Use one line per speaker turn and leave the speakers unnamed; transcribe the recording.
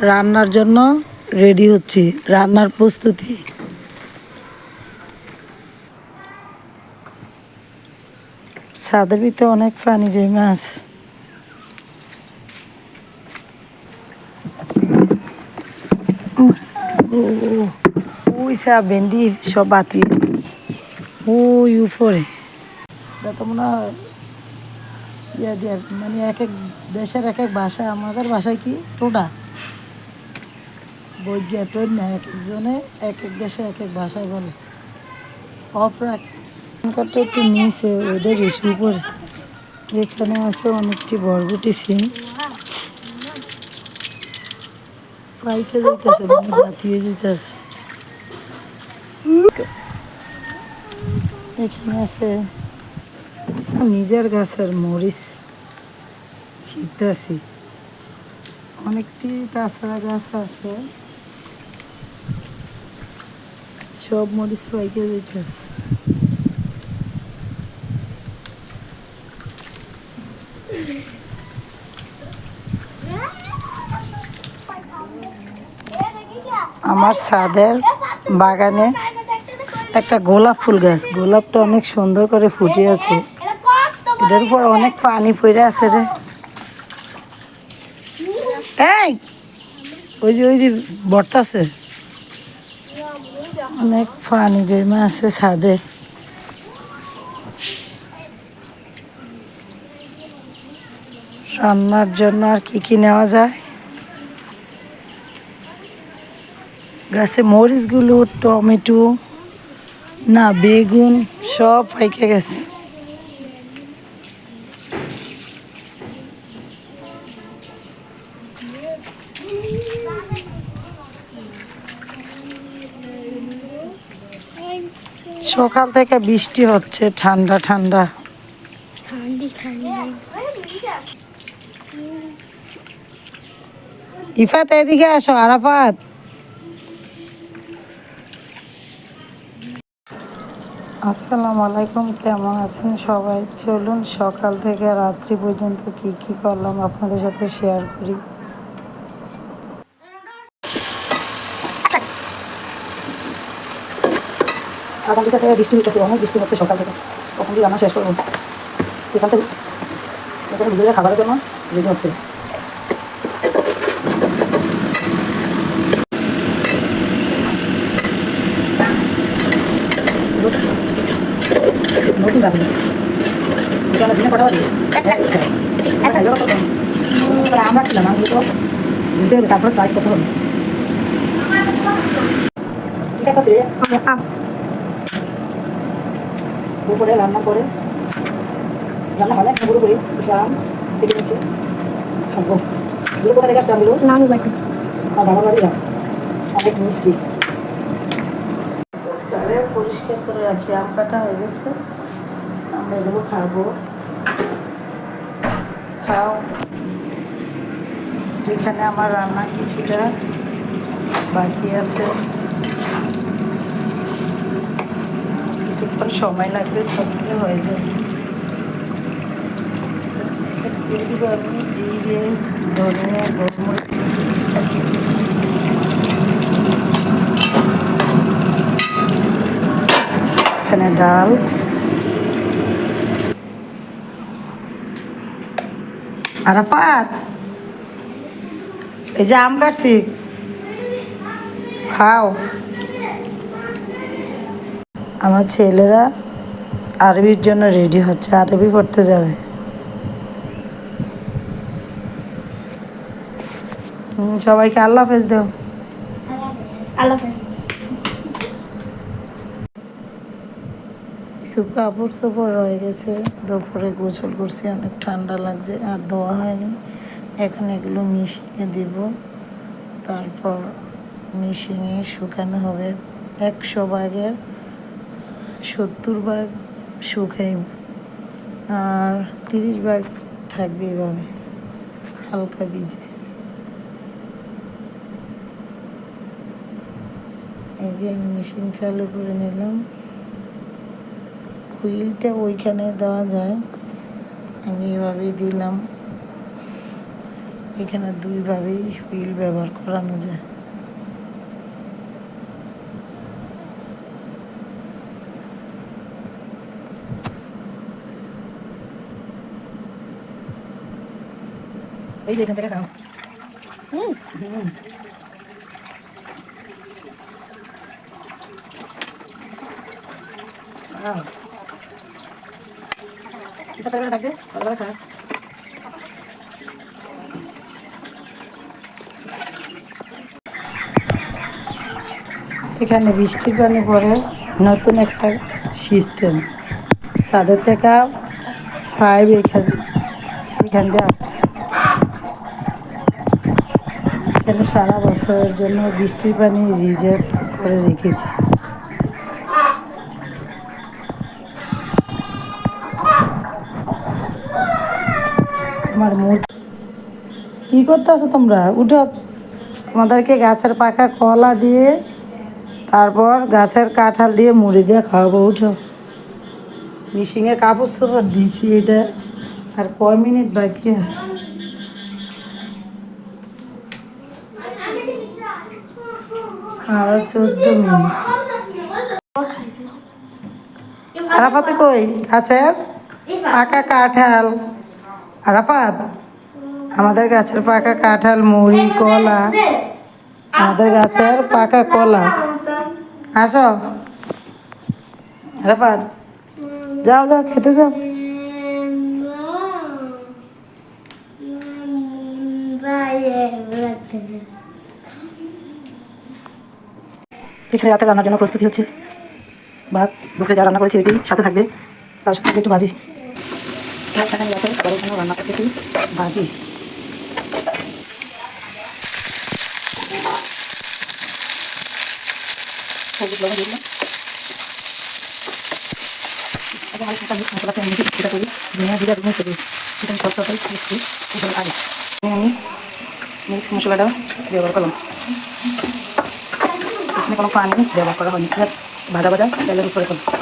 রান্নার জন্য রেডি হচ্ছি। রান্নার প্রস্তুতি। ছাদের ভিতরে অনেক পানি জমে সা ভেন্ডি সব বাতি। ওই উপরে। মনে হয় ইয়া মানে এক এক দেশের এক এক ভাষা আমাদের ভাষায় কি? টোটা বৈজ্ঞা টোট না এক একজনে এক এক দেশে এক এক ভাষায় বলে। এখানকারটা একটু নিচে ওইটা বেশি উপরে এখানে আছে অনেকটি বরবটি সিম পাইকে যাইতেছে মানে দিতেছে এখানে আছে নিজের গাছের মরিচ, ছিটতেছি। অনেকটি তাছাড়া গাছ আছে। সব মরিচ পাইকে দিতেছে আমার ছাদের বাগানে একটা গোলাপ ফুল গাছ। গোলাপটা অনেক সুন্দর করে ফুটে আছে। এটার উপর অনেক পানি পড়ে আছে রে। এই, ওই যে ওই যে বর্তাছে অনেক পানি জমে আছে ছাদে। রান্নার জন্য আর কি কি নেওয়া যায়? গাছে মরিচগুলো, টমেটো, না, বেগুন সব পাইকে গেছে। সকাল থেকে বৃষ্টি হচ্ছে ঠান্ডা ঠান্ডা। ইফাত এদিকে আসো আরাফাত। আসসালামু আলাইকুম কেমন আছেন সবাই? চলুন সকাল থেকে রাত্রি পর্যন্ত কি কি করলাম আপনাদের সাথে শেয়ার করি। ঠিক আছে বৃষ্টি হচ্ছে অনেক বৃষ্টি হচ্ছে সকাল থেকে। কখন দিয়ে রান্না শেষ করব। এখান থেকে এখানে দুপুরে খাবারের জন্য রেডি হচ্ছে। নতুন রাখুন দোকানে দিনে কটা বাজে? আমরা ছিলাম আমি তো তারপরে সাইজ করতে হবে ঠিক আছে। দুপুরে রান্না করে। রান্না হয় না পুরো করি কিছু আম দেখে নিচ্ছি। খাব। এগুলো কোথা থেকে আসছে আমগুলো
নানু বাড়ি
আমার বাবার বাড়ি আম। অনেক মিষ্টি। তাহলে পরিষ্কার করে রাখি আম কাটা হয়ে গেছে। আমরা এগুলো খাব। খাও। এখানে আমার রান্না কিছুটা বাকি আছে। কিছুক্ষণ সময় লাগবে তাহলে হয়ে যাবে জিরে ধনিয়া গোলমরিচ এখানে ডাল। আরাফাত, এই যে আম কাটছি। খাও। আমার ছেলেরা আরবির জন্য রেডি হচ্ছে আরবি পড়তে যাবে। সবাইকে আল্লাহ হাফেজ দেও।
আল্লাহ হাফেজ।
কিছু কাপড় চোপড় রয়ে গেছে দুপুরে গোসল করছি অনেক ঠান্ডা লাগছে আর ধোয়া হয়নি। এখন এগুলো মিশিয়ে দিব তারপর মিশিয়ে শুকানো হবে। একশো ভাগের সত্তর ভাগ শুকাই আর তিরিশ ভাগ থাকবে এভাবে, হালকা বীজে এই যে আমি মেশিন চালু করে নিলাম। হুইলটা ওইখানে দেওয়া যায়। আমি এভাবেই দিলাম। এখানে দুইভাবেই হুইল ব্যবহার করানো যায়। এই যে এখান থেকে খাও। হুম. এখানে বৃষ্টির পানি পরে নতুন একটা সিস্টেম ছাদের থেকে ফাইভ এখান এখান দিয়ে আসছে। এখানে সারা বছরের জন্য বৃষ্টির পানি রিজার্ভ করে রেখেছি। আমার মুড কি করতেছো তোমরা? উঠো। তোমাদেরকে গাছের পাকা কলা দিয়ে, তারপর গাছের কাঁঠাল দিয়ে মুড়ি দিয়ে খাওয়াবো। উঠো। মিশিংয়ে কাপড় চোপড় দিয়েছি এটা, আর কয় মিনিট বাকি আছে? আরও চোদ্দ মিনিট। আরাফাতে কই? গাছের? পাকা কাঁঠাল। আরাফাত, আমাদের গাছের পাকা কাঁঠাল, মুড়ি, কলা। আমাদের গাছের পাকা কলা। আসো। আরাফাত, যাও যাও, খেতে যাও। এখানে রাতে রান্নার জন্য প্রস্তুতি হচ্ছে। ভাত, দুপুরে যা রান্না করেছি ওইটি সাথে থাকবে। তার সাথে একটু ভাজি। রান্না করতেছি। ভাজি। এটা করি এটা আগে আমি মিক্স মশলাটা ব্যবহার করলাম। এখানে কোনো পানি ব্যবহার করা হয়নি। ভাজা ভাজা তেলের উপরে করলাম